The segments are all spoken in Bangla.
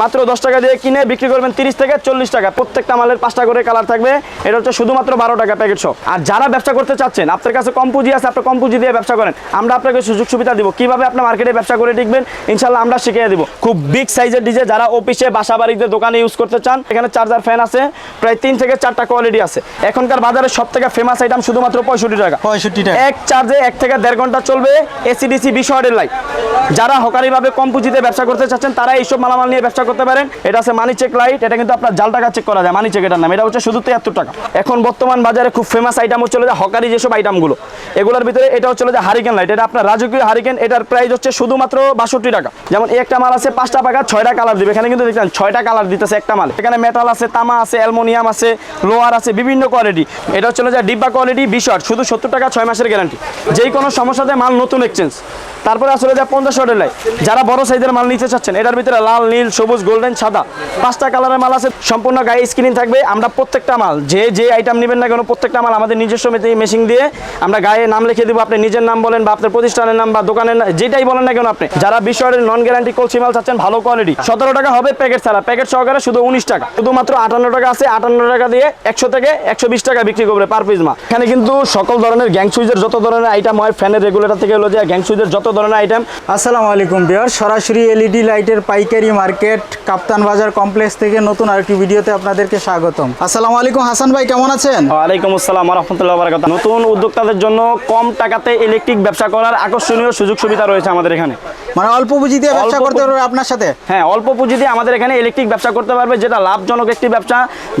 মাত্র দশ টাকা দিয়ে কিনে বিক্রি করবেন তিরিশ থেকে চল্লিশ টাকা। প্রত্যেকটা মালের পাঁচটা করে কালার থাকবে। এটা হচ্ছে শুধুমাত্র বারো টাকা প্যাকেট সহ। আর যারা ব্যবসা করতে চাচ্ছেন আপনার কাছে কম পুঁজি আছে আপনি কম পুঁজি দিয়ে ব্যবসা করেন। আমরা আপনাকে সুযোগ সুবিধা দিব। কীভাবে আপনার মার্কেটে ব্যবসা করে টিকবেন ইনশাল্লাহ আমরা শিখিয়ে দিব। খুব বিগ সাইজের ডিজে যারা অফিসে বাসা বাড়িতে দোকানে ইউজ করতে চান এখানে চার্জার ফ্যান আছে প্রায় তিন থেকে চারটা কোয়ালিটি আছে। এখনকার বাজারে সব থেকে ফেমাস আইটেম শুধুমাত্র পঁয়ষট্টি টাকা। পঁয়ষট্টি টাকা। এক চার্জে এক থেকে দেড় ঘণ্টা চলবে এসিডিসি বিশ ওয়াটের লাইট যারা হকারিভাবে কম পুঁজিতে ব্যবসা করতে চাচ্ছেন তারা এইসব মালামাল নিয়ে ব্যবসা করতে পারেন। এটা আছে মানি চেক লাইট এটা কিন্তু আপনার জাল টাকা চেক করা যায় মানি চেক এটার নাম। এটা হচ্ছে শুধু তিয়াত্তর টাকা। এখন বর্তমান বাজারে খুব ফেমাস আইটেম হচ্ছে যে হকারি যেসব আইটেমগুলো এগুলোর ভিতরে এটা হচ্ছে যে হারিকেন লাইট এটা আপনার রাজকীয় হারিকেন এটার প্রাইস হচ্ছে শুধুমাত্র বাষট্টি টাকা। যেমন একটা মাল আছে, পাঁচটা পাকা, ছয়টা কালার দিবে। এখানে কিন্তু দেখছেন, ছয়টা কালার দিতেছে একটা মাল। এখানে মেটাল আছে, তামা আছে অ্যালমোনিয়াম আছে লোয়ার আছে, বিভিন্ন কোয়ালিটি এটা হচ্ছে যে ডিব্বা কোয়ালিটি বিশ শুধু সত্তর টাকা, ছয় মাসের গ্যারান্টি যেই কোনো সমস্যাতে মাল নতুন এক্সচেঞ্জ তারপরে আসলে যা পঞ্চাশ ওয়াটের লাইট যারা বড় সাইজের মাল নিতে চাচ্ছেন, এটার ভিতরে লাল, নীল, সবুজ গোল্ডেন সাদা পাঁচটা কালারের মাল আছে। সম্পূর্ণ গায়ে স্ক্রিন থাকবে। আমরা প্রত্যেকটা মাল, যে যে আইটেম নেবেন না কেন, প্রত্যেকটা মাল আমাদের নিজস্ব মেশিন দিয়ে আমরা গায়ে নাম লিখে দিব। আপনি নিজের নাম বলেন বা আপনার প্রতিষ্ঠানের নাম বা দোকানের যেটাই বলেন না কেন আপনি, যারা বিষয়ের নন গ্যারান্টি কলসি মাল চাচ্ছেন, ভালো কোয়ালিটি সতেরো টাকা হবে প্যাকেট ছাড়া। প্যাকেট সহকারে শুধু উনিশ টাকা। শুধুমাত্র আটান্ন টাকা আছে। আটান্ন টাকা দিয়ে একশো থেকে একশো বিশ টাকা বিক্রি করবে পার পিস মা এখানে কিন্তু সকল ধরনের গ্যাং সুইজের যত ধরনের আইটেম হয় ফ্যানের রেগুলেটর থেকে হলো যে গ্যাং সুইজের যত ধরনের আইটেম আসসালামু আলাইকুম বিয়ার সরাসরি এলইডি লাইটের পাইকারি মার্কেট কাপ্তান বাজার কমপ্লেক্স থেকে নতুন আরেকটি ভিডিওতে আপনাদেরকে স্বাগতম। আসসালামু আলাইকুম হাসান ভাই কেমন আছেন? ওয়ালাইকুম আসসালাম রহমতুল্লাহ বারাকাত নতুন উদ্যোক্তাদের জন্য কম টাকাতে ইলেকট্রিক ব্যবসা করার আকর্ষণীয় সুযোগ সুবিধা রয়েছে আমাদের এখানে। মানে অল্প পুঁজি দিয়ে ব্যবসা করতে পারবে আপনার সাথে? হ্যাঁ অল্প পুঁজি দিয়ে আমাদের এখানে ইলেকট্রিক ব্যবসা করতে পারবে যেটা লাভজনক একটি ব্যবসা।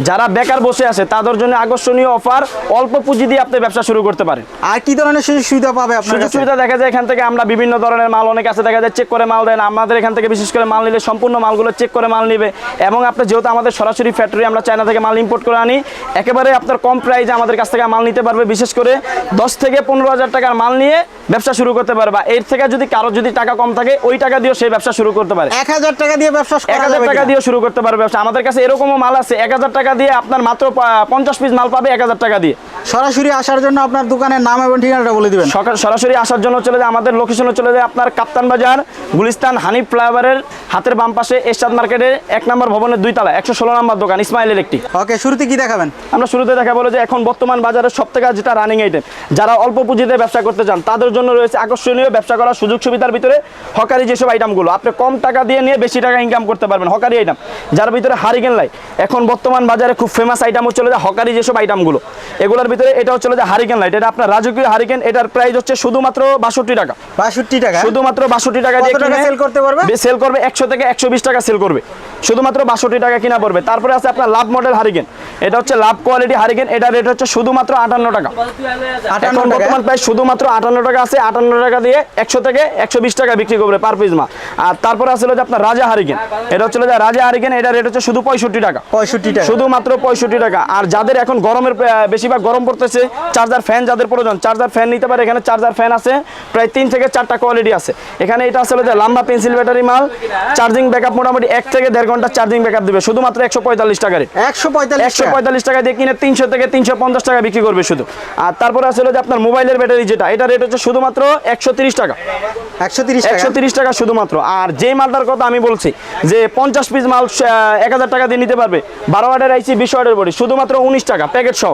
যারা বেকার বসে আছে তাদের জন্য আকর্ষণীয় অফার অল্প পুঁজি দিয়ে আপনি ব্যবসা শুরু করতে পারেন। আর কি ধরনের সুযোগ সুবিধা পাবে আপনার সুযোগ সুবিধা দেখা যায় এখান থেকে আমরা বিভিন্ন ধরনের মাল অনেক আছে দেখা যায় চেক করে মাল দেন আমাদের এখান থেকে বিশেষ করে মাল নিলে সম্পূর্ণ মালগুলো চেক করে মাল নিবে। এবং আপনার যেহেতু আমাদের সরাসরি ফ্যাক্টরি আমরা চায়না থেকে মাল ইম্পোর্ট করে আনি একেবারে আপনার কম প্রাইসে আমাদের কাছ থেকে মাল নিতে পারবে। বিশেষ করে দশ থেকে পনেরো হাজার টাকার মাল নিয়ে ব্যবসা শুরু করতে পারবে। এর থেকে যদি কারও যদি টাকা কম থাকে ওই টাকা দিয়েও সেই ব্যবসা শুরু করতে পারে। এক হাজার টাকা দিয়ে ব্যবসা এক হাজার টাকা? দিয়ে শুরু করতে পারবে ব্যবসা। আমাদের কাছে এরকমও মাল আছে। এক হাজার টাকা দিয়ে আপনার মাত্র পঞ্চাশ পিস মাল পাবে এক হাজার টাকা দিয়ে। সরাসরি আসার জন্য আপনার দোকানের নাম এবং ঠিকানাটা বলে দিবেন। সরাসরি আসার জন্য চলে যায়। আমাদের লোকেশনে চলে যায় আপনার কাপ্তান বাজার গুলিস্তান হানিফ ফ্লাইওভারের হাতের বাম পাশে এরশাদ মার্কেটে এক নম্বর ভবনের দুই তলা একশো ষোলো নম্বর দোকান ইসমাইল ইলেকট্রিক ওকে শুরুতে কি দেখাবেন? আমরা শুরুতে দেখা বলো যে এখন বর্তমান বাজারে সব থেকে যেটা রানিং আইটেম যারা অল্প পুঁজিতে ব্যবসা করতে চান তাদের জন্য রয়েছে আকর্ষণীয় ব্যবসা করার সুযোগ সুবিধার ভিতরে হকারি যেসব আইটেমগুলো আপনি কম টাকা দিয়ে নিয়ে বেশি টাকা ইনকাম করতে পারবেন হকারি আইটেম যার ভিতরে হারিকেন লাই। এখন বর্তমান বাজারে খুব ফেমাস আইটেম হচ্ছে যে হকারি যেসব আইটেমগুলো এগুলোর ভিতরে এটা হচ্ছে যে হারিকেন লাইট এটা আপনার রাজকীয় হারিকেন এটার প্রাইস হচ্ছে শুধুমাত্র বাষট্টি টাকা। বাষট্টি টাকা? শুধুমাত্র বাষট্টি টাকা দিয়ে sell করতে পারবে? সেল করবে একশো থেকে একশো বিশ টাকা সেল করবে। শুধুমাত্র বাষট্টি টাকা কিনা পড়বে। তারপরে আছে আপনার লাভ মডেল হারিকেন এটা হচ্ছে লাভ কোয়ালিটি হারিকেন এটা রেট হচ্ছে শুধুমাত্র আটান্ন টাকা। এখন বর্তমান প্রাইস শুধুমাত্র আটান্ন টাকা আছে। আটান্ন টাকা দিয়ে একশো থেকে একশো বিশ টাকা বিক্রি করবে পার পিস মা। আর তারপরে আছে যে আপনার রাজা হারিকেন এটা হচ্ছে যে রাজা হারিকেন এটা রেট হচ্ছে শুধু পঁয়ষট্টি টাকা। পঁয়ষট্টি টাকা। শুধুমাত্র পঁয়ষট্টি টাকা। আর যাদের এখন গরমের বেশিরভাগ গরম পড়তেছে চার্জার ফ্যান যাদের প্রয়োজন চার্জার ফ্যান নিতে পারে। এখানে চার্জার ফ্যান আছে প্রায় তিন থেকে চারটা কোয়ালিটি আছে। এখানে এটা আসলে যে লম্বা পেন্সিল ব্যাটারি মাল চার্জিং ব্যাকআপ মোটামুটি এক থেকে দেড় ঘণ্টা চার্জিং ব্যাকআপ দিবে। শুধুমাত্র একশো পঁয়তাল্লিশ টাকার একশো পঁয়তাল্লিশ একশো পঁয়তাল্লিশ টাকা দিয়ে কিনে তিনশো থেকে তিনশো পঞ্চাশ টাকা বিক্রি করবে শুধু। আর তারপরে আসলে যে আপনার মোবাইলের ব্যাটারি যেটা এটা রেট হচ্ছে শুধুমাত্র একশো তিরিশ টাকা। একশো তিরিশ টাকা? একশো তিরিশ টাকা শুধুমাত্র। আর যে মালটার কথা আমি বলছি যে পঞ্চাশ পিস মাল এক হাজার টাকা দিয়ে নিতে পারবে বারো ওয়ার্ডের আইসি বিশ ওয়াটের বডি শুধুমাত্র উনিশ টাকা প্যাকেট সহ।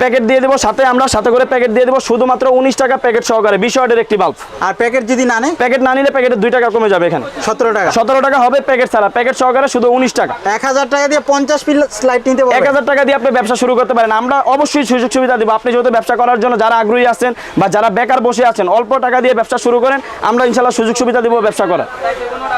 প্যাকেট দিয়ে দেবো সাথে আমরা সাথে করে প্যাকেট দিয়ে দেবো শুধুমাত্র উনিশ টাকা প্যাকেট সহকারে বিশ ওয়াটের একটি বাল্ব আর প্যাকেট যদি না নেয়? প্যাকেট না নিলে প্যাকেটের দুই টাকা কমে যাবে এখানে। সতেরো টাকা। সতেরো টাকা হবে প্যাকেট ছাড়া প্যাকেট সহকারে শুধু উনিশ টাকা। এক হাজার টাকা দিয়ে পঞ্চাশ পিস লাইট নিতে এক হাজার টাকা দিয়ে আপনি ব্যবসা শুরু করতে পারেন। আমরা অবশ্যই সুযোগ সুবিধা দিব। আপনি যেহেতু ব্যবসা করার জন্য যারা আগ্রহী আছেন বা যারা বেকার বসে আছেন অল্প টাকা দিয়ে ব্যবসা শুরু করেন আমরা ইনশাল্লাহ সুযোগ সুবিধা দেবো ব্যবসা করার।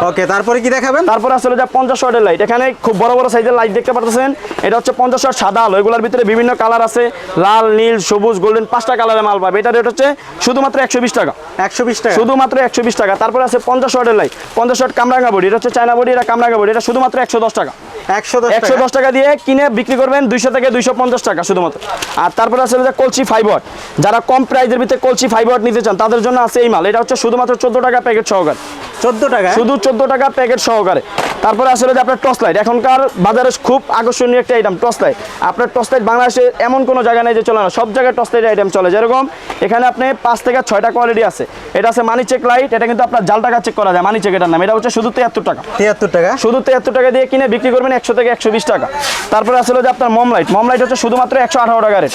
ওকে তারপরে কি দেখাবেন? তারপরে আসলে যা পঞ্চাশ ওয়াটের লাইট এখানে খুব বড় বড় সাইজের লাইট দেখতে পাচ্ছেন এটা হচ্ছে পঞ্চাশ ওয়াট সাদা আলো। এগুলোর ভিতরে বিভিন্ন কালার আছে। লাল নীল সবুজ গোল্ডেন পাঁচটা কালারের মাল পাবে। এটা রেট হচ্ছে শুধুমাত্র একশো বিশ টাকা। একশো বিশ টাকা। শুধুমাত্র একশো বিশ টাকা। তারপরে আছে পঞ্চাশ ওয়াটের লাইট পঞ্চাশ ওয়াট কামরাঙ্গা বডি। এটা হচ্ছে চায়না বডি এটা কামরাঙ্গা বডি। এটা শুধুমাত্র একশো দশ টাকা। একশো দশ টাকা। দিয়ে কিনে বিক্রি করবেন দুইশো থেকে দুইশো পঞ্চাশ টাকা শুধুমাত্র। আর তারপরে আছে যে কলসি ফাইবার যারা কম প্রাইজের ভিতরে কলসি ফাইবার নিতে চান তাদের জন্য আছে এই মাল। এটা হচ্ছে শুধুমাত্র চোদ্দ টাকা প্যাকেট সহকারে। চোদ্দ টাকা? শুধু চোদ্দ টাকা প্যাকেট সহকারে। তারপরে আসলে যে আপনার টর্চ লাইট এখনকার বাজারে খুব আকর্ষণীয় একটা আইটেম টর্চ লাইট আপনার টর্চ লাইট বাংলাদেশে এমন কোনো জায়গা নেই যে চলে না সব জায়গায় টর্চ লাইট আইটেম চলে। যেরকম এখানে আপনি পাঁচ থেকে ছয়টা কোয়ালিটি আছে। এটা আছে মানি চেক লাইট এটা কিন্তু আপনার জাল টাকা চেক করা যায় মানি চেক এটার নাম। এটা হচ্ছে শুধু তিয়াত্তর টাকা। তিয়াত্তর টাকা? শুধু তিয়াত্তর টাকা দিয়ে কিনে বিক্রি করবেন একশো থেকে একশো বিশ টাকা। তারপরে আসলে যে আপনার মম লাইট মম লাইট হচ্ছে শুধুমাত্র একশো আঠারো টাকা রেট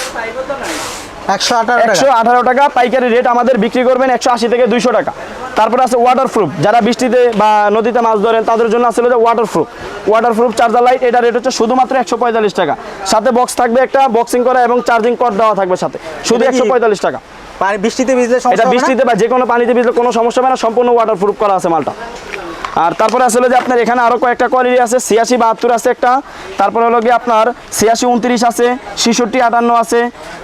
একশো আঠারো টাকা। পাইকারি রেট আমাদের বিক্রি করবেন একশো আশি থেকে দুইশো টাকা। তারপরে আছে ওয়াটার প্রুফ যারা বৃষ্টিতে বা নদীতে মাছ ধরেন তাদের জন্য আসলে যে waterproof waterproof charger light এটা রেট হচ্ছে শুধুমাত্র একশো পঁয়তাল্লিশ টাকা। সাথে বক্স থাকবে একটা বক্সিং করা এবং চার্জিং কর্ড দেওয়া থাকবে সাথে। শুধু একশো পঁয়তাল্লিশ টাকা। পানি বৃষ্টিতে ভিজলে এটা বৃষ্টিতে বা যে কোনো পানিতে ভিজলে কোনো সমস্যা হবে না সম্পূর্ণ ওয়াটার প্রুফ করা আছে মালটা। আর তারপরে আসলে যে আপনার এখানে আরও কয়েকটা কোয়ালিটি আছে ছিয়াশি বাহাত্তর আছে একটা। তারপরে হলো গিয়ে আপনার ছিয়াশি উনত্রিশ আছে ছেষট্টি আটান্ন আছে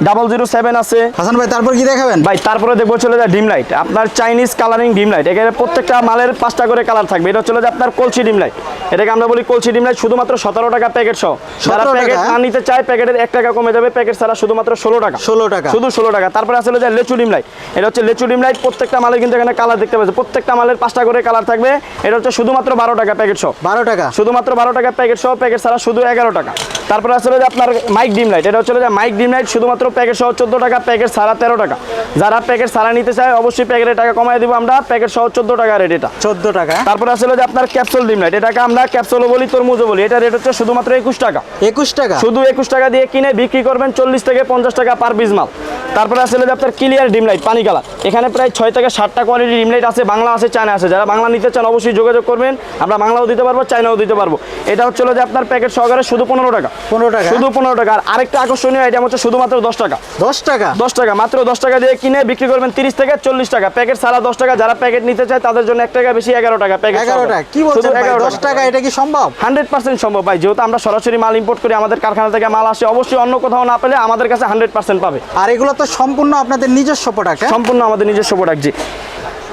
ডাবল জিরো সেভেন আছে। হাসান ভাই তারপর কি দেখাবেন? ভাই তারপরে দেখব চলে যায় ডিম লাইট আপনার চাইনিজ কালারিং ডিম লাইট এখানে প্রত্যেকটা মালের পাঁচটা করে কালার থাকবে। এটা চলে যায় আপনার কলসি ডিম লাইট এটাকে আমরা বলি কলসি ডিম লাইট শুধুমাত্র সতেরো টাকা প্যাকেট সহ। যারা প্যাকেট না নিতে চায় প্যাকেটের এক টাকা কমে যাবে। প্যাকেট ছাড়া শুধুমাত্র ষোলো টাকা। 16 টাকা। শুধু ষোলো টাকা। তারপরে আসলে যে লেচু ডিম লাইট এটা হচ্ছে লেচু ডিম লাইট প্রত্যেকটা মালের কিন্তু এখানে কালার দেখতে পাচ্ছে প্রত্যেকটা মালের পাঁচটা করে কালার থাকবে। এটা হচ্ছে শুধুমাত্র বারো টাকা প্যাকেট সহ। বারো টাকা? শুধুমাত্র বারো টাকা প্যাকেট সহ প্যাকেট ছাড়া শুধু এগারো টাকা। তারপরে আসলে যে আপনার মাইক ডিম লাইট এটা হচ্ছে যে মাইক ডিম লাইট শুধুমাত্র প্যাকেট সহ চোদ্দ টাকা প্যাকেট ছাড়া তেরো টাকা। যারা প্যাকেট ছাড়া নিতে চায় অবশ্যই প্যাকেটের টাকা কমাই দিব আমরা। প্যাকেট সহ চোদ্দ টাকা রেট এটা। চোদ্দ টাকা। তারপরে আসলে যে আপনার ক্যাপসুল ডিম লাইট এটাকে আমরা ক্যাপসুলও বলি তরমুজও বলি। এটা রেট হচ্ছে শুধুমাত্র একুশ টাকা। একুশ টাকা? শুধু একুশ টাকা দিয়ে কিনে বিক্রি করবেন চল্লিশ থেকে পঞ্চাশ টাকা পার পিস মাল। তারপরে আসলে যে আপনার ক্লিয়ার ডিম লাইট পানি কালার এখানে প্রায় ছয় থেকে সাতটা কোয়ালিটি ডিম লাইট আছে বাংলা আছে চায়না আছে। যারা বাংলা নিতে চান অবশ্যই যোগাযোগ করবেন আমরা বাংলাও দিতে পারব চায়নাও দিতে পারব। এটা হচ্ছে যে আপনার প্যাকেট সহকারে শুধু পনেরো টাকা। পনেরো টাকা? শুধু পনেরো টাকা। আর আরেকটা আকর্ষণীয় আইটেম হচ্ছে শুধুমাত্র দশ টাকা। দশ টাকা? দশ টাকা মাত্র দশ টাকা দিয়ে কিনে বিক্রি করবেন তিরিশ থেকে চল্লিশ টাকা। প্যাকেট সারা দশ টাকা যারা প্যাকেট নিতে চায় তাদের জন্য এক টাকা বেশি এগারো টাকা প্যাকেট এগারো টাকা। কি বলছেন দশ টাকা এটা কি সম্ভব? হান্ড্রেড পার্সেন্ট সম্ভব ভাই। যেহেতু আমরা সরাসরি মাল ইম্পোর্ট করি আমাদের কারখানা থেকে মাল আসে অবশ্যই অন্য কোথাও না পেলে আমাদের কাছে হান্ড্রেড পার্সেন্ট পাবে। আর এগুলো তো সম্পূর্ণ আপনাদের নিজস্ব প্রোডাক্ট সম্পূর্ণ আমাদের নিজস্ব প্রোডাক্ট জি।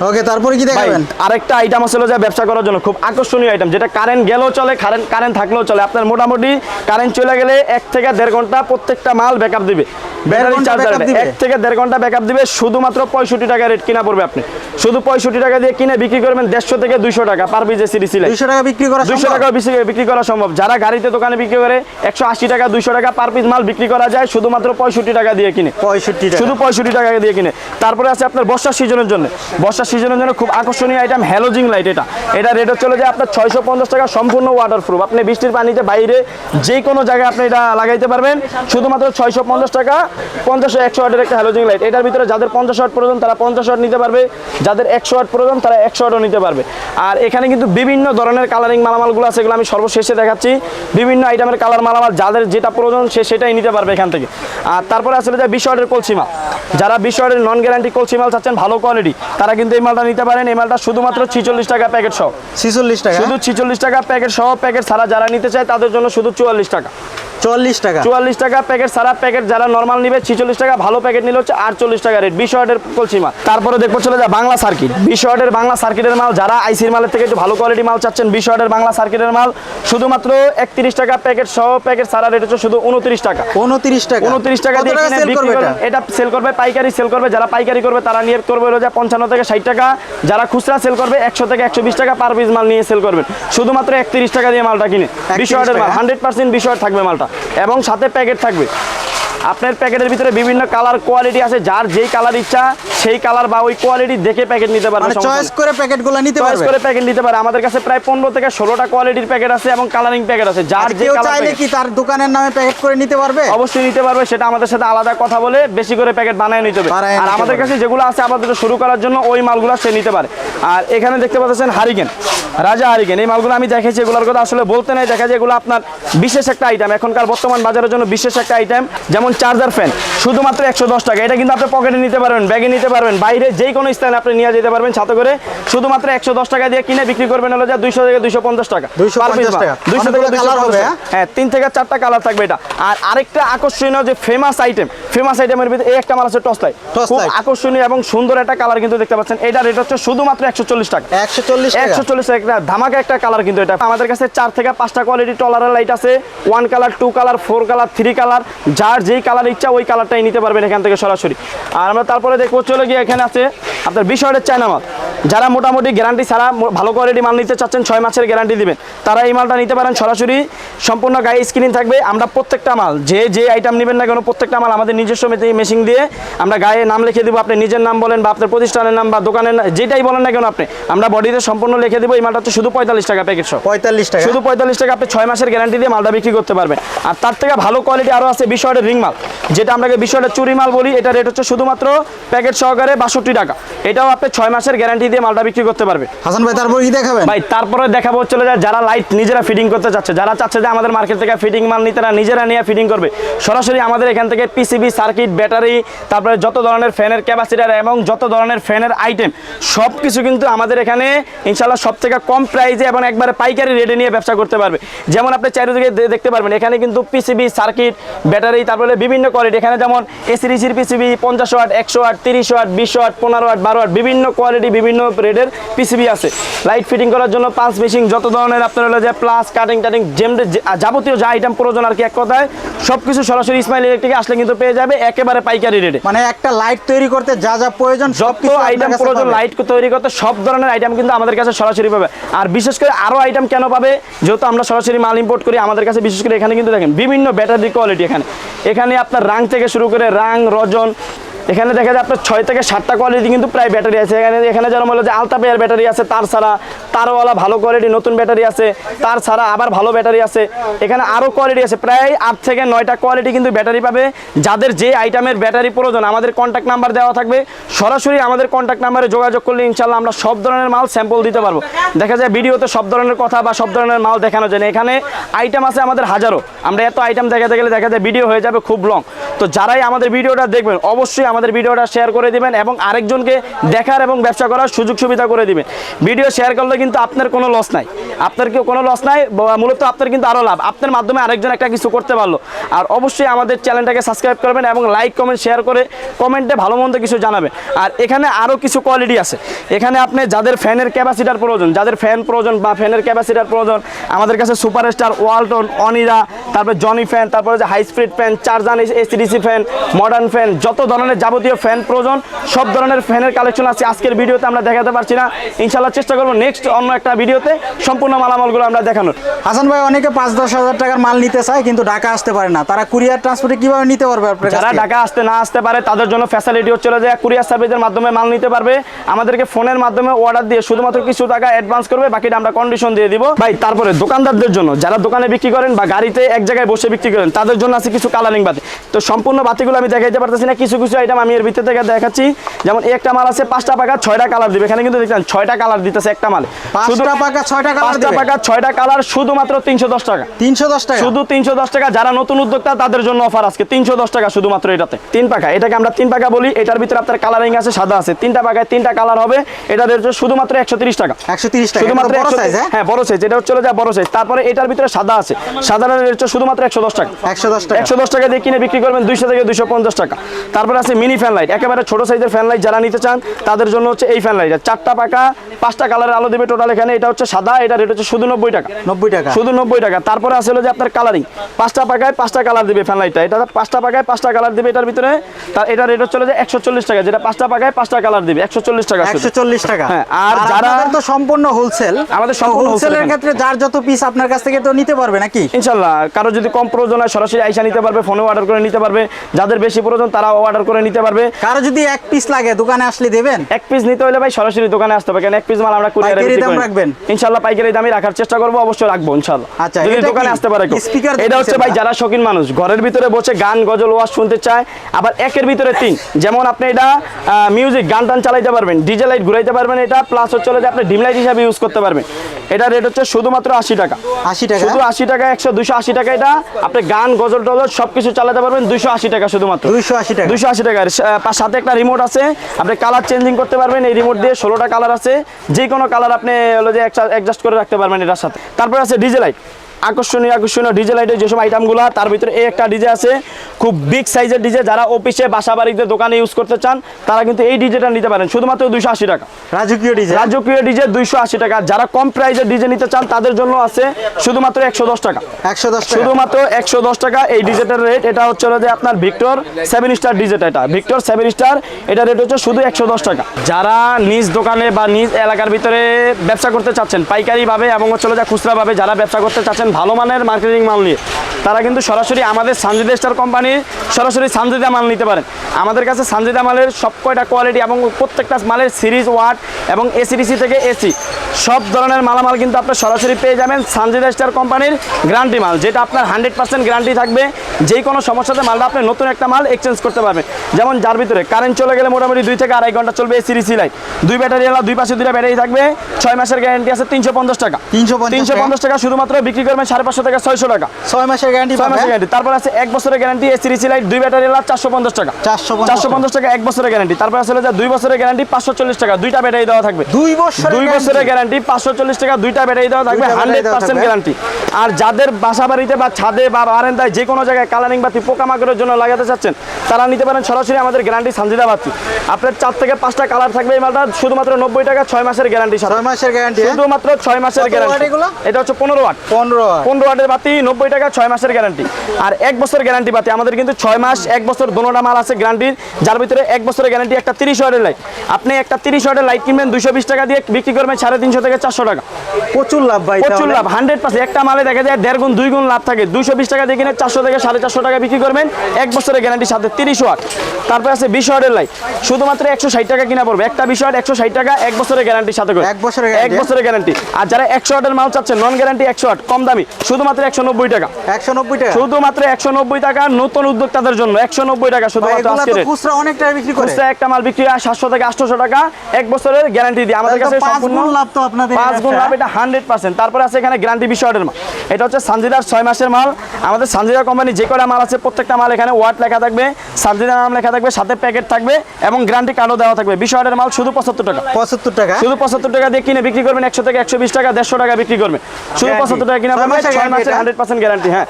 ওকে তারপরে কি দেখাবেন? আরেকটা আইটেম যে ব্যবসা করার জন্য খুব আকর্ষণীয় আইটেম যেটা কারেন্ট গেলেও চলে কারেন্ট কারেন্ট থাকলেও চলে। আপনার মোটামুটি কারেন্ট চলে গেলে এক থেকে দেড় ঘণ্টা প্রত্যেকটা মাল ব্যাকআপ দিবে। ব্যাটারি চার্জার এক থেকে দেড় ঘণ্টা ব্যাকআপ দিবে শুধুমাত্র পঁয়ষট্টি টাকা রেট কিনা পড়বে আপনি। শুধু পঁয়ষট্টি টাকা দিয়ে কিনে বিক্রি করবেন দেড়শো থেকে দুইশো টাকা পার সিলাই দুইশো টাকা বিক্রি করা টাকা বিক্রি করা সম্ভব। যারা গাড়িতে দোকানে বিক্রি করে একশো আশি টাকা দুইশো টাকা পার পিস মাল বিক্রি করা যায় শুধুমাত্র পঁয়ষট্টি টাকা দিয়ে কিনে। পঁয়ষট্টি শুধু পঁয়ষট্টি টাকা দিয়ে কিনে। তারপরে আছে আপনার বর্ষার সিজনের জন্য। বর্ষার সিজনের জন্য খুব আকর্ষণীয় আইটেম হ্যালোজিং লাইট এটা। এটা রেট চলে যায় আপনার ছয়শো পঞ্চাশ টাকা সম্পূর্ণ ওয়াটার প্রুফ আপনি বৃষ্টির পানিতে বাইরে যে কোনো জায়গায় আপনি এটা লাগাইতে পারবেন। শুধুমাত্র ছয়শো পঞ্চাশ টাকা, পঞ্চাশ একশো ওয়াটের একটা হ্যালোজিং লাইট এটার ভিতরে যাদের পঞ্চাশ ওয়াট প্রয়োজন, তারা পঞ্চাশ ওয়াট নিতে পারবে। যাদের একশো ওয়াট প্রয়োজন, তারা একশো ওয়াটও নিতে পারবে। আর এখানে কিন্তু বিভিন্ন ধরনের কালারিং মালামালগুলো আছে, এগুলো আমি সর্বশেষে দেখাচ্ছি। বিভিন্ন আইটেমের কালার মালামাল, যাদের যেটা প্রয়োজন, সে সেটাই নিতে পারবে এখান থেকে। আর তারপরে আসলে যে বিশ ওয়াটের কলসি মাল যারা বিশ ওয়াটের নন গ্যারান্টি কলসিমাল চাচ্ছেন, ভালো কোয়ালিটি তারা কিন্তু এই মালটা নিতে পারেন। এই মালটা শুধুমাত্র ছিচল্লিশ টাকা প্যাকেট সহ। ছিচল্লিশ টাকা? শুধু ছিচল্লিশ টাকা প্যাকেট সহ প্যাকেট ছাড়া যারা নিতে চায় তাদের জন্য শুধু চুয়াল্লিশ টাকা। চল্লিশ টাকা। চুয়াল্লিশ টাকা প্যাকেট সারা প্যাকেট যারা নর্মাল নিবে ছিচল্লিশ টাকা ভালো প্যাকেট নিলে হচ্ছে আটচল্লিশ টাকা রেট বিশ ওয়াটের কলসি মাল তারপরে দেখব চলে যায় বাংলা সার্কিট বিশ ওয়াটের বাংলা সার্কিটের মাল যারা আইসির মালের থেকে একটু ভালো কোয়ালিটি মাল চাচ্ছেন বিশ ওয়াটের বাংলা সার্কিটের মাল শুধুমাত্র একত্রিশ টাকা প্যাকেট সহ প্যাকেট সারা রেট হচ্ছে শুধু উনত্রিশ টাকা। উনত্রিশ টাকা। উনত্রিশ টাকা দিয়ে এটা? সেল করবে পাইকারি সেল করবে যারা পাইকারি করবে তারা নিয়ে করবে যে পঞ্চান্ন থেকে ষাট টাকা যারা খুচরা সেল করবে একশো থেকে একশো বিশ টাকা পার পিস মাল নিয়ে সেল করবেন। শুধুমাত্র একত্রিশ টাকা দিয়ে মালটা কিনে বিশ 31 ওয়াটের মাল হান্ড্রেড পার্সেন্ট বিশ ওয়াট থাকবে মালটা। এবং সাথে প্যাকেট থাকবে। আপনার প্যাকেটের ভিতরে বিভিন্ন কালার কোয়ালিটি আছে যার যেই কালার ইচ্ছা সেই কালার বা ওই কোয়ালিটি দেখে প্যাকেট নিতে পারবে মানে চয়েস করে প্যাকেটগুলো নিতে চয়েস করে প্যাকেট নিতে পারে আমাদের কাছে প্রায় পনেরো থেকে ষোলোটা কোয়ালিটির প্যাকেট আছে এবং কালারিং প্যাকেট আছে যার যে কালার চাইলে কি তার দোকানের নামে প্যাকেট করে নিতে পারবে? অবশ্যই নিতে পারবে সেটা আমাদের সাথে আলাদা কথা বলে বেশি করে প্যাকেট বানায় নিতে হবে। আর আমাদের কাছে যেগুলো আছে আমাদের শুরু করার জন্য ওই মালগুলো সে নিতে পারে। আর এখানে দেখতে পাচ্ছেন হারিকেন রাজা হারিকেন। এই মালগুলো আমি দেখেছি এগুলোর কথা আসলে বলতে নাই দেখা যায় এগুলো আপনার বিশেষ একটা আইটেম এখনকার বর্তমান বাজারের জন্য বিশেষ একটা আইটেম যেমন চার্জার ফ্যান শুধুমাত্র একশো দশ টাকা। এটা কিন্তু আপনি পকেটে নিতে পারবেন ব্যাগে নিতে পারবেন বাইরে যে কোনো স্থানে আপনি নিয়ে যেতে পারবেন সাথে করে। শুধুমাত্র একশো দশ টাকা দিয়ে কিনে বিক্রি করবেন হলো যে দুইশো থেকে দুইশো পঞ্চাশ টাকা। 250 টাকা। দুইশো থেকে হ্যাঁ? হ্যাঁ তিন থেকে চারটা কালার থাকবে এটা। আর আরেকটা আকর্ষণীয় যে ফেমাস আইটেম ফেমাস আইটেমের ভিতরে এই একটা মাল আছে টস লাইট খুব আকর্ষণীয় এবং সুন্দর একটা কালার কিন্তু দেখতে পাচ্ছেন। এটা রেট হচ্ছে শুধুমাত্র একশো চল্লিশ টাকা। একশো চল্লিশ একশো চল্লিশ একটা ধামাকা একটা কালার কিন্তু এটা। আমাদের কাছে চার থেকে পাঁচটা কোয়ালিটি টলারের লাইট আছে। One colour two colour four colour three colour যার যেই কালার ইচ্ছা ওই কালারটাই নিতে পারবেন এখান থেকে সরাসরি। আর আমরা তারপরে দেখব চলে গিয়ে এখানে আছে আপনার বিশ বিষয়টা চায়না মাল। যারা মোটামুটি গ্যারান্টি ছাড়া ভালো কোয়ালিটি মাল নিতে চাচ্ছেন ছয় মাসের গ্যারান্টি দিবেন। তারা এই মালটা নিতে পারেন সরাসরি। সম্পূর্ণ গায়ে স্ক্রিন থাকবে। আমরা প্রত্যেকটা মাল যে যে আইটেম নেবেন না কেন প্রত্যেকটা মাল আমাদের নিজস্ব মেশিন দিয়ে আমরা গায়ে নাম লিখে দেবো। আপনি নিজের নাম বলেন বা আপনার প্রতিষ্ঠানের নাম বা দোকানের নাম, যেটাই বলেন না কেন আপনি আমরা বডিতে সম্পূর্ণ লিখে দেবো। এই মালটা হচ্ছে শুধু পঁয়তাল্লিশ টাকা প্যাকেট সহ। পঁয়তাল্লিশ টাকা। শুধু পঁয়তাল্লিশ টাকা আপনি ছয় মাসের গ্যারান্টি দিয়ে মালটা বিক্রি করতে পারবেন। আর তার থেকে ভালো কোয়ালিটি আরও আছে বিষয়ের রিং মাল। যেটা আমরা বিষয়টা চুরি মাল বলি এটা রেট হচ্ছে শুধুমাত্র প্যাকেট সহকারে বাষট্টি টাকা। এটাও আপনি ছয় মাসের গ্যারান্টি দিয়ে মালটা বিক্রি করতে পারবে। হাসান ভাই তারপর কি দেখাবেন? ভাই তারপরে দেখাবো চলে যায় যারা লাইট নিজেরা ফিটিং করতে চাচ্ছে যারা চাচ্ছে যে আমাদের মার্কেট থেকে ফিটিং মাল নিতে না নিজেরা নিয়ে ফিটিং করবে। সরাসরি আমাদের এখান থেকে পিসিবি সার্কিট ব্যাটারি তারপরে যত ধরনের ফ্যানের ক্যাপাসিটার এবং যত ধরনের ফ্যানের আইটেম সব কিছু কিন্তু আমাদের এখানে ইনশাল্লাহ সব থেকে কম প্রাইসে এবং একবারে পাইকারি রেটে নিয়ে ব্যবসা করতে পারবে। যেমন আপনি চারিদিকে দেখতে পারবেন এখানে কিন্তু পিসিবি সার্কিট ব্যাটারি তারপরে বিভিন্ন কোয়ালিটি এখানে যেমন এসিডিসির পিসিবি পঞ্চাশ ওয়াট একশো ওয়াট তিরিশ ওয়াট বিশ ওয়াট পনেরো ওয়াট বারো ওয়াট বিভিন্ন কোয়ালিটি বিভিন্ন রেটের পিসিবি আছে। লাইট ফিটিং করার জন্য পাঁচ মেশিন যত ধরনের আপনার হলো যে প্লাস কাটিং টাটিং জেম যাবতীয় যা আইটেম প্রয়োজন আর কি এক কথায় সব কিছু সরাসরি ইসমাইল ইলেকট্রিকে আসলে কিন্তু পেয়ে যাবে একেবারে পাইকারি রেটে মানে একটা লাইট তৈরি করতে যা যা প্রয়োজন সবকিছু আইটেম প্রয়োজন লাইট তৈরি করতে সব ধরনের আইটেম কিন্তু আমাদের কাছে সরাসরি পাবে। আর বিশেষ করে আরও আইটেম কেন পাবে যেহেতু আমরা সরাসরি মাল ইম্পোর্ট করি আমাদের কাছে বিশেষ করে এখানে কিন্তু দেখেন বিভিন্ন ব্যাটারি কোয়ালিটি এখানে। এখানে আপনার রাং থেকে শুরু করে রাং রজন এখানে দেখা যায় আপনার ছয় থেকে সাতটা কোয়ালিটি কিন্তু প্রায় ব্যাটারি আছে। এখানে এখানে যেরকম হলো যে আলতা পেয়ার ব্যাটারি আছে, তার ছাড়া তারওয়ালা ভালো কোয়ালিটি নতুন ব্যাটারি আছে, তার ছাড়া আবার ভালো ব্যাটারি আছে। এখানে আরও কোয়ালিটি আছে, প্রায় আট থেকে নয়টা কোয়ালিটি কিন্তু ব্যাটারি পাবে। যাদের যে আইটেমের ব্যাটারি প্রয়োজন, আমাদের কন্ট্যাক্ট নাম্বার দেওয়া থাকবে। সরাসরি আমাদের কন্ট্যাক্ট নাম্বারে যোগাযোগ করলে ইনশাল্লাহ আমরা সব ধরনের মাল স্যাম্পল দিতে পারব। দেখা যায় ভিডিওতে সব ধরনের কথা বা সব ধরনের মাল দেখানো যায় না। এখানে আইটেম আছে আমাদের হাজারো। আমরা এত আইটেম দেখাতে গেলে দেখা যায় ভিডিও হয়ে যাবে খুব লং তো যারাই আমাদের ভিডিওটা দেখবেন, অবশ্যই আমাদের ভিডিওটা শেয়ার করে দিবেন এবং আরেকজনকে দেখার এবং ব্যবসা করার সুযোগ সুবিধা করে দিবেন। ভিডিও শেয়ার করলে কিন্তু আপনার কোনো লস নাই। আপনার কেউ কোনো লস নাই মূলত আপনার কিন্তু আরও লাভ। আপনার মাধ্যমে আরেকজন একটা কিছু করতে পারল। আর অবশ্যই আমাদের চ্যানেলটাকে সাবস্ক্রাইব করবেন এবং লাইক কমেন্ট শেয়ার করে কমেন্টে ভালো মন্দ কিছু জানাবেন। আর এখানে আরও কিছু কোয়ালিটি আছে। এখানে আপনি যাদের ফ্যানের ক্যাপাসিটার প্রয়োজন, যাদের ফ্যান প্রয়োজন বা ফ্যানের ক্যাপাসিটার প্রয়োজন, আমাদের কাছে সুপারস্টার ওয়ালটন অনিরা তারপরে জনি ফ্যান তারপরে high speed fan চারজান AC DC fan modern fan যত ধরনের যাবতীয় ফ্যান প্রয়োজন সব ধরনের ফ্যানের কালেকশন আছে। আজকের ভিডিওতে আমরা দেখাতে পারছি না। ইনশাল্লাহ চেষ্টা করব নেক্সট অন্য একটা ভিডিওতে সম্পূর্ণ মালামালগুলো আমরা দেখানোর। হাসান ভাই অনেকে পাঁচ দশ হাজার টাকার মাল নিতে চায় কিন্তু ঢাকা আসতে পারে না। তারা কুরিয়ার ট্রান্সপোর্টে কীভাবে নিতে পারবে আপনার যারা? ঢাকা আসতে না আসতে পারে তাদের জন্য ফ্যাসিলিটি হচ্ছে যে কুরিয়ার সার্ভিসের মাধ্যমে মাল নিতে পারবে। আমাদেরকে ফোনের মাধ্যমে অর্ডার দিয়ে শুধুমাত্র কিছু টাকা অ্যাডভান্স করবে বাকিটা আমরা কন্ডিশন দিয়ে দিব। ভাই তারপরে দোকানদারদের জন্য যারা দোকানে বিক্রি করেন বা গাড়িতে এক জায়গায় বসে বিক্রি করেন তাদের জন্য আছে কিছু কালারিং বাতি। তো সম্পূর্ণ বাতিগুলো আমি দেখাইতে পারতেছি না কিছু কিছু আইটেম আমি এর ভিতর থেকে দেখাচ্ছি যেমন একটা মাল আছে পাঁচটা পাকা ছয়টা কালার দিবে। এখানে কিন্তু দেখছেন ছয়টা কালার দিতেছে একটা মালে। পাঁচটা পাকা ছয়টা কালার পাঁচটা পাকা ছয়টা কালার শুধুমাত্র তিনশো দশ টাকা। তিনশো দশ টাকা? শুধু তিনশো দশ টাকা যারা নতুন উদ্যোক্তা তাদের জন্য অফার আজকে। তিনশো দশ টাকা শুধুমাত্র এটাতে। তিন পাকা। এটাকে আমরা তিন পাকা বলি। এটার ভিতরে আপনার কালারিং আছে সাদা আছে। তিনটা পাকায় তিনটা কালার হবে। এটা হচ্ছে শুধুমাত্র একশো তিরিশ টাকা। একশো তিরিশ টাকা। শুধুমাত্র এটা তো বড় 130 সাইজ হ্যাঁ? হ্যাঁ বড় সাইজ এটা হচ্ছে হলো যা বড় সাইজ তারপরে এটার ভিতরে সাদা আছে। সাদা হচ্ছে শুধুমাত্র একশো দশ টাকা। একশো দশ টাকা। একশো দশ টাকা দিয়ে কিনে বিক্রি করবেন দুইশো থেকে দুইশো পঞ্চাশ টাকা। তারপরে আছে মিনি ফ্যান লাইট একেবারে ছোট সাইজের ফ্যান লাইট যারা নিতে চান তাদের জন্য হচ্ছে এই ফ্যান লাইট চারটা পাকা পাঁচটা কালারের আলো দেবে টোটাল এখানে। এটা হচ্ছে সাদা এটা রেট হচ্ছে শুধু নব্বই টাকা। নব্বই টাকা। শুধু নব্বই টাকা। তারপরে আছে হলো যে আপনার কালারিং পাঁচটা পাকায় পাঁচটা কালার দিবে ফ্যান লাইটটা এটা পাঁচটা পাকায় পাঁচটা কালার দিবে এটার ভিতরে। তার এটা রেট হচ্ছে যে একশো চল্লিশ টাকা। যেটা পাঁচটা পাকায় পাঁচটা কালার দিবে। একশো চল্লিশ টাকা একশো চল্লিশ টাকা। হ্যাঁ, আর যারা- তো সম্পূর্ণ হোলসেল আমাদের সম্পূর্ণ হোলসেলের ক্ষেত্রে যার যত পিস আপনার কাছ থেকে তো নিতে পারবে নাকি? ইনশাল্লাহ কারও যদি কম প্রয়োজন হয় সরাসরি আইসা নিতে পারবে ফোনে অর্ডার করে নিতে পারবে। যাদের বেশি প্রয়োজন তারা অর্ডার করে নিতে নিতে পারবে। কারও যদি এক পিস লাগে দোকানে আসলে দেবেন? এক পিস নিতে হলে ভাই সরাসরি দোকানে আসতে হবে কারণ এক পিস মাল আমরা কুরিয়ারে দাম রাখবেন? ইনশাআল্লাহ পাইকারি দামই রাখার চেষ্টা করব অবশ্যই রাখব ইনশাআল্লাহ। আচ্ছা, যদি দোকানে আসতে পারে। Speaker এটা হচ্ছে ভাই যারা শৌখিন মানুষ ঘরের ভিতরে বসে গান গজল ওয়াজ শুনতে চায় আবার একের ভিতরে তিন। যেমন আপনি এটা মিউজিক গান টান চালাইতে পারবেন ডিজে লাইট ঘুরাইতে পারবেন এটা প্লাস হচ্ছে যে আপনি ডিম লাইট হিসাবে ইউজ করতে পারবেন। এটা রেট হচ্ছে শুধুমাত্র আশি টাকা। আশি টাকা? শুধু আশি টাকা একশো দুশো আশি টাকা এটা আপনি গান গজল টজল সবকিছু চালাতে পারবেন দুশো আশি টাকা শুধুমাত্র। দুইশো আশি টাকা? দুশো আশি পা- সাথে একটা রিমোট আছে। আপনি কালার চেঞ্জিং করতে পারবেন, এই রিমোট দিয়ে ষোলোটা কালার আছে। যে কোনো কালার আপনি হলো যে অ্যাডজাস্ট করে রাখতে পারবেন এটার সাথে। তারপর আছে ডিজে লাইট আকর্ষণীয় আকর্ষণীয় ডিজে লাইটের যেসব আইটেমগুলো তার ভিতরে এই একটা ডিজে আছে খুব বিগ সাইজের ডিজে যারা অফিসে বাসা বাড়িতে দোকানে ইউজ করতে চান তারা কিন্তু এই ডিজেটা নিতে পারেন। শুধুমাত্র দুশো আশি টাকা। রাজকীয় ডিজাইন রাজকীয় ডিজে দুইশো আশি টাকা। যারা কম প্রাইজের ডিজে নিতে চান তাদের জন্য আছে শুধুমাত্র একশো দশ টাকা। একশো দশ শুধুমাত্র একশো দশ টাকা এই ডিজেটার রেট এটা হচ্ছে যে আপনার ভিক্টর সেভেন স্টার ডিজেট এটা। ভিক্টর সেভেন স্টার এটা রেট হচ্ছে শুধু একশো দশ টাকা। যারা নিজ দোকানে বা নিজ এলাকার ভিতরে ব্যবসা করতে চাচ্ছেন পাইকারিভাবে এবং হচ্ছে যে খুচরাভাবে যারা ব্যবসা করতে চাচ্ছেন ভালো মানের মার্কেটিং মাল নিয়ে। তারা কিন্তু সরাসরি আমাদের সানজিদা স্টার কোম্পানির সরাসরি সানজিদা মাল নিতে পারেন। আমাদের কাছে সানজিদা মালের সব কয়টা কোয়ালিটি এবং প্রত্যেকটা মালের সিরিজ ওয়াট এবং এসিডিসি থেকে এসি সব ধরনের মালামাল কিন্তু আপনার সরাসরি পেয়ে যাবেন সানজিদা স্টার কোম্পানির গ্যারান্টি মাল যেটা আপনার হান্ড্রেড পার্সেন্ট গ্যারান্টি থাকবে। যেই কোনো সমস্যাতে মালটা আপনি নতুন একটা মাল এক্সচেঞ্জ করতে পারবেন। যেমন যার ভিতরে কারেন্ট চলে গেলে মোটামুটি দুই থেকে আড়াই ঘণ্টা চলবে এসিডিসি লাইট দুই ব্যাটারি এলা দুই পাশে দুইটা ব্যাটারি থাকবে। ছয় মাসের গ্যারান্টি আছে তিনশো পঞ্চাশ টাকা। 350 তিনশো পঞ্চাশ টাকা? শুধুমাত্র বিক্রি সাড়ে পাঁচশো থেকে ছয়শো টাকা। ছয় মাসের গ্যারান্টি ছয় মাসের গ্যারান্টি তারপর আছে এক বছরের গ্যারান্টি এসিডিসি লাইট দুই ব্যাটারি চারশো পঞ্চাশ টাকা। চারশো পঞ্চাশ টাকা। এক বছরের গ্যারান্টি তারপর আছে দুই বছরের গ্যারান্টি পাঁচশো চল্লিশ টাকা। দুইটা ব্যাটারি দেওয়া থাকবে। দুই বছর দুই বছরের গ্যারান্টি পাঁচশো চল্লিশ টাকা দুইটা ব্যাটারি দেওয়া থাকবে হান্ড্রেড পার্সেন্ট গ্যারান্টি আর যাদের বাসা বাড়িতে বা ছাদে বা বারান্দায় যে কোনো জায়গায় কালারিং বাতি পোকামাকড়ের জন্য লাগাতে চাচ্ছেন তারা নিতে পারেন সরাসরি আমাদের গ্যারান্টি সানজিদা বাতি। আপনার চার থেকে পাঁচটা কালার থাকবে এই মালটা শুধুমাত্র নব্বই টাকা ছয় মাসের গ্যারান্টি ছয় মাসের গ্যারান্টি শুধুমাত্র ছয় মাসের গ্যারান্টি? এটা হচ্ছে পনেরো ওয়াট পনেরো পনেরো। ওয়াটের বাতি নব্বই টাকা ছয় মাসের গ্যারান্টি আর এক বছর গ্যারান্টি বাতি আমাদের কিন্তু ছয় মাস এক বছর দোনোটা মাল আছে গ্যারান্টির যার ভিতরে এক বছরের গ্যারান্টি একটা তিরিশ ওয়াটের লাইট আপনি একটা তিরিশ ওয়াটের লাইট কিনবেন দুশো বিশ টাকা দিয়ে বিক্রি করবেন সাড়ে তিনশো থেকে চারশো টাকা। প্রচুর লাভ ভাই প্রচুর লাভ হান্ড্রেড পার্সেন্ট একটা মালে দেখা যায় দেড় গুণ দুই গুণ লাভ থাকে। দুশো বিশ টাকা দিয়ে কিনে চারশো থেকে সাড়ে চারশো টাকা বিক্রি করবেন এক বছরের গ্যারান্টির সাথে তিরিশ ওয়াট তারপরে আছে বিশ ওয়াটের লাইট শুধুমাত্র একশো ষাট টাকা কিনা পড়বে। একটা বিশ ওয়াট একশো ষাট টাকা এক বছরের গ্যারান্টির সাথে করে। এক বছরের এক বছরের গ্যারান্টি আর যারা একশো ওয়াটের মাল চাচ্ছে নন গ্যারান্টি একশো ওয়াট কম দামি। শুধুমাত্র একশো নব্বই টাকা। একশো নব্বই টাকা। শুধুমাত্র একশো নব্বই টাকা নতুন উদ্যোক্তাদের জন্য। একশো নব্বই টাকা শুধুমাত্র আজকে খুচরা অনেক টাকা বিক্রি করে। খুচরা একটা মাল বিক্রি হয় সাতশো থেকে আটশো টাকা। এক বছরের গ্যারান্টি দিয়ে। আমাদের কাছে সম্পূর্ণ লাভ তো আপনাদের পাঁচ গুণ লাভ এটা হান্ড্রেড পার্সেন্ট তারপরে আছে এখানে গ্যারান্টি বিশ বিষয়ের মাল। এটা হচ্ছে সানজিদার ছয় মাসের মাল। আমাদের সানজিদা কোম্পানি যে কটা মাল আছে প্রত্যেকটা মাল এখানে ওয়াট লেখা থাকবে। সানজিদার নাম লেখা থাকবে সাথে প্যাকেট থাকবে এবং গ্যারান্টি কার্ডও দেওয়া থাকবে। বিষয়ের মাল শুধু পঁচাত্তর টাকা। পঁচাত্তর টাকা? শুধু পঁচাত্তর টাকা দিয়ে কিনে বিক্রি করবেন একশো থেকে একশো বিশ টাকা দেড়শো টাকা বিক্রি করবেন। শুধু। পঁচাত্তর টাকা কিনা মাসের ছয় এটা? হান্ড্রেড পার্সেন্ট গ্যারান্টি হ্যাঁ।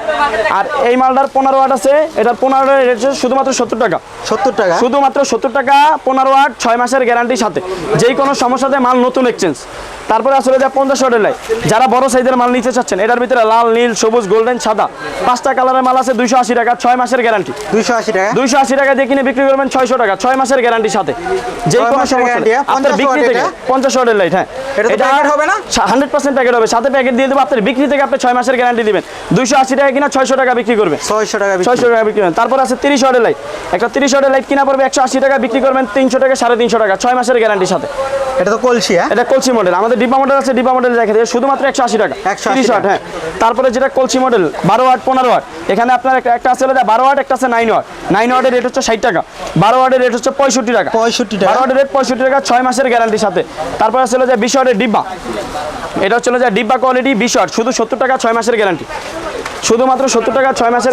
আর এই মালটার পনেরো ওয়াট আছে এটার পনেরো রেট শুধুমাত্র সত্তর টাকা। সত্তর টাকা? শুধুমাত্র সত্তর টাকা পনেরো ওয়াট ছয় মাসের গ্যারান্টির সাথে। যেই কোনো সমস্যাতে মাল নতুন এক্সচেঞ্জ তারপরে আসলে যা পঞ্চাশ লাই যারা বড় সাইজের মাল নিতে চাচ্ছেন এটার ভিতরে লাল নীল সবুজ গোল্ডেন সাদা পাঁচটা কালারের মাল আছে দুইশো আশি টাকা ছয় মাসের গ্যারান্টি দুইশো আশি টাকা? দুইশো আশি টাকা দিয়ে কিনে বিক্রি করবেন ছয়শো টাকা ছয় মাসের গ্যারান্টির সাথে। যে কোনো সমস্যা। হ্যাঁ? আপনার বিক্রি থেকে পঞ্চাশ ওয়াটের লাইট হ্যাঁ। এটা হবে না? হান্ড্রেড পার্সেন্ট প্যাকেট হবে। সাথে প্যাকেট দিয়ে দেবো আপনার বিক্রি থেকে আপনি ছয় মাসের গ্যারান্টি দিবেন। দুইশো আশি টাকা কিনা ছয়শো টাকা বিক্রি করবে। ছয়শো টাকা বিক্রি। ছয়শো টাকা বিক্রি করবেন তারপর আছে তিরিশ লাইট একটা তিরিশ লাইট কিনা পড়বে একশো আশি টাকা বিক্রি করবেন তিনশো টাকা সাড়ে তিনশো টাকা ছয় মাসের গ্যারান্টির সাথে। এটা তো কলসি হ্যাঁ? এটা কলসি মডেল আমাদের ডিপা মডেল আছে ডিপা মডেল দেখা যায় শুধুমাত্র একশো আশি টাকা। একশো তিরিশ ওয়াট হ্যাঁ। তারপরে যেটা কলসি মডেল বারো ওয়াট পনেরো ওয়াট। এখানে আপনার একটা একটা আছে বারো ওয়াট একটা আছে নাইন ওয়াট। নাইন ওয়াটের রেট হচ্ছে ষাট টাকা। বারো ওয়াটের রেট হচ্ছে পঁয়ষট্টি টাকা। 65 টাকা। বারো ওয়াটের রেট পঁয়ষট্টি টাকা ছয় মাসের গ্যারান্টির সাথে। তারপরে আছে যে বিশ ওয়াটের ডিব্বা এটা হচ্ছে যে ডিব্বা কোয়ালিটি বিশ ওয়াট। শুধু সত্তর টাকা ছয় মাসের গ্যারান্টি শুধুমাত্র সত্তর টাকা ছয় মাসের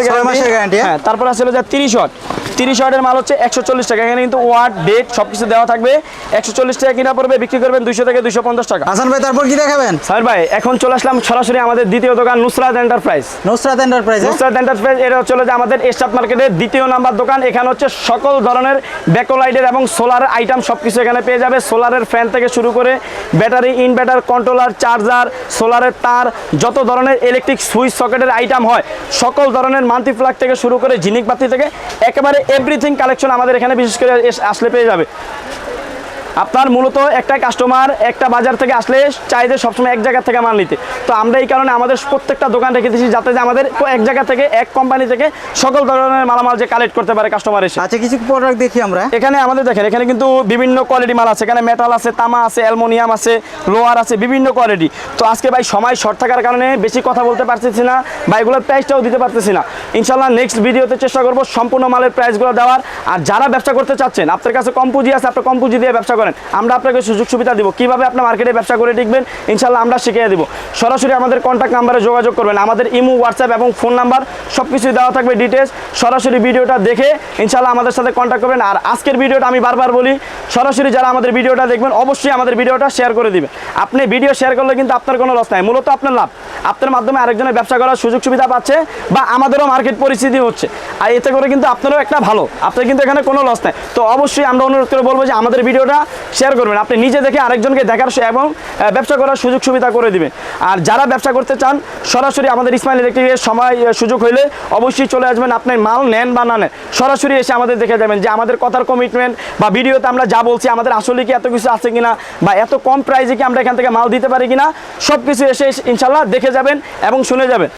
হ্যাঁ? হ্যাঁ তারপর আছে যে তিরিশ ওয়াট। তিরিশ ওয়াটের মাল হচ্ছে একশো চল্লিশ টাকা। এখানে কিন্তু ওয়াট ডেট সব কিছু দেওয়া থাকবে। একশো চল্লিশ টাকা কিনা পড়বে বিক্রি করবেন দুইশো থেকে দুইশো পঞ্চাশ টাকা। হাসান ভাই তারপর কি দেখাবেন? স্যার ভাই এখন চলে আসলাম সরাসরি আমাদের দ্বিতীয় দোকান Nusrat Enterprise Nusrat Enterprise Nusrat Enterprise এটা চলে যে আমাদের স্টাফ মার্কেটের দ্বিতীয় নাম্বার দোকান। এখানে হচ্ছে সকল ধরনের ব্যাকোলাইটের এবং সোলার আইটেম সব কিছু এখানে পেয়ে যাবে। সোলারের ফ্যান থেকে শুরু করে ব্যাটারি ইনভার্টার কন্ট্রোলার চার্জার সোলারের তার যত ধরনের ইলেকট্রিক সুইচ সকেটের আইটেম হয় সকল ধরনের মাল্টি প্লাগ থেকে শুরু করে ঝিনিক বাতি থেকে একেবারে এভরিথিং কালেকশন আমাদের এখানে বিশেষ করে আসলে পেয়ে যাবে। আপনার মূলত একটা কাস্টমার একটা বাজার থেকে আসলে চাই যে সবসময় এক জায়গা থেকে মাল নিতে। তো আমরা এই কারণে আমাদের প্রত্যেকটা দোকান রেখে দিয়েছি যাতে যে আমাদের এক জায়গা থেকে এক কোম্পানি থেকে সকল ধরনের মালামাল যে কালেক্ট করতে পারে কাস্টমার এসে। আচ্ছা কিছু প্রোডাক্ট দেখি আমরা। এখানে আমাদের দেখেন এখানে কিন্তু বিভিন্ন কোয়ালিটি মাল আছে। এখানে মেটাল আছে তামা আছে অ্যালমোনিয়াম আছে লোহার আছে বিভিন্ন কোয়ালিটি তো আজকে ভাই সময় শর্ট থাকার কারণে বেশি কথা বলতে পারতেছি না বা এগুলোর প্রাইসটাও দিতে পারতেছি না। ইনশাল্লাহ নেক্সট ভিডিওতে চেষ্টা করব সম্পূর্ণ মালের প্রাইসগুলো দেওয়ার। আর যারা ব্যবসা করতে চাচ্ছেন আপনার কাছে কম পুঁজি আছে আপনার কম পুঁজি দিয়ে ব্যবসা করেন আমরা আপনাকে সুযোগ সুবিধা দিব। কীভাবে আপনার মার্কেটে ব্যবসা করে টিকবেন, ইনশাল্লাহ আমরা শিখিয়ে দিব। সরাসরি আমাদের কন্ট্যাক্ট নাম্বারে যোগাযোগ করবেন। আমাদের ইমো হোয়াটসঅ্যাপ এবং ফোন নাম্বার সব কিছুই দেওয়া থাকবে ডিটেলস সরাসরি ভিডিওটা দেখে ইনশাল্লাহ আমাদের সাথে কন্ট্যাক্ট করবেন। আর আজকের ভিডিওটা আমি বারবার বলি, সরাসরি যারা আমাদের ভিডিওটা দেখবেন, অবশ্যই আমাদের ভিডিওটা শেয়ার করে দিবেন। আপনি ভিডিও শেয়ার করলে কিন্তু আপনার কোনো লস নাই। মূলত আপনার লাভ। আপনার মাধ্যমে আরেকজনের ব্যবসা করার সুযোগ সুবিধা পাচ্ছে বা আমাদেরও মার্কেট পরিস্থিতি হচ্ছে। আর এতে করে কিন্তু আপনারও একটা ভালো। আপনার কিন্তু এখানে কোনো লস নাই। তো অবশ্যই আমরা অনুরোধ করে বলব যে আমাদের ভিডিওটা শেয়ার করবেন। আপনি নিজে দেখে আরেকজনকে দেখার এবং ব্যবসা করার সুযোগ সুবিধা করে দিবেন। আর যারা ব্যবসা করতে চান, সরাসরি আমাদের ইসমাইল ইলেকট্রিকের সময় সুযোগ হইলে অবশ্যই চলে আসবেন। আপনার মাল নেন বা না নেন, সরাসরি এসে আমাদের দেখে যাবেন যে আমাদের কথার কমিটমেন্ট বা ভিডিওতে আমরা যা বলছি, আমাদের আসলে কি এত কিছু আছে কিনা বা এত কম প্রাইসে কি আমরা এখান থেকে মাল দিতে পারি কিনা সব কিছু এসে ইনশাল্লাহ দেখে যাবেন এবং শুনে যাবেন।